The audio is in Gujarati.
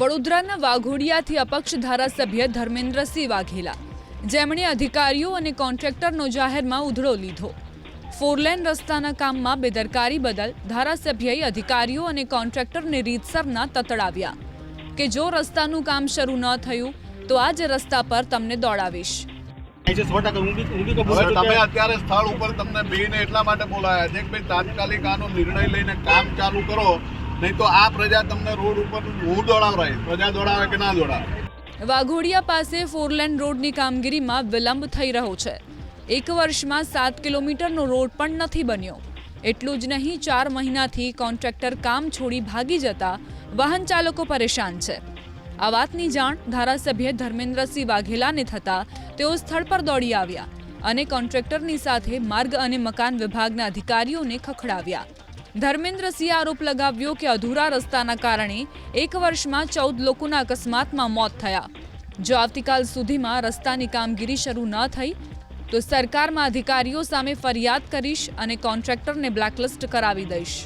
વડોદરાના વાઘોડિયાથી અપક્ષ ધારાસભ્ય ધર્મેન્દ્રસિંહ વાઘેલા. જેમણે અધિકારીઓ અને કોન્ટ્રાક્ટરનો જાહેરમાં ઉધડો લીધો. ફોરલેન રસ્તાના કામમાં બેદરકારી બદલ ધારાસભ્યએ અધિકારીઓ અને કોન્ટ્રાક્ટરને રીતસરના તતડાવ્યા કે જો રસ્તાનું કામ શરૂ ન થયું તો આજ રસ્તા પર તમને દોડાવીશ. છે સો ટકા હું બી હું બી કબૂલ હવે છું તમે અત્યારે સ્થળ ઉપર તમને બેને એટલા માટે બોલાયા છે કે ભાઈ તાત્કાલિક આનો નિર્ણય લઈને કામ ચાલુ કરો. નહીં તો આ પ્રજા તમને રોડ ઉપર હું દોડાવરાય પ્રજા દોડાવે કે ના દોડાવે? વાઘોડિયા પાસે ફોરલેન રોડની કામગીરીમાં વિલંબ થઈ રહ્યો છે. એક વર્ષમાં સાત કિલોમીટરનો રોડ પણ નથી બન્યો. એટલું જ નહીં, ચાર મહિનાથી કોન્ટ્રાક્ટર કામ છોડી ભાગી જતા વાહન ચાલકો પરેશાન છે. આ વાતની જાણ ધારાસભ્ય ધર્મેન્દ્રસિંહ વાઘેલાને થતાં તેઓ સ્થળ પર દોડી આવ્યા અને કોન્ટ્રાક્ટરની સાથે માર્ગ અને મકાન વિભાગના અધિકારીઓને ખખડાવ્યા. ધર્મેન્દ્રસિંહે આરોપ લગાવ્યો કે અધૂરા રસ્તાના કારણે એક વર્ષમાં ચૌદ લોકોના અકસ્માતમાં મોત થયા. જો આવતીકાલ સુધીમાં રસ્તાની કામગીરી શરૂ ન થઈ, તો સરકારમાં અધિકારીઓ સામે ફરિયાદ કરીશ અને કોન્ટ્રાક્ટરને બ્લેકલિસ્ટ કરાવી દઈશ.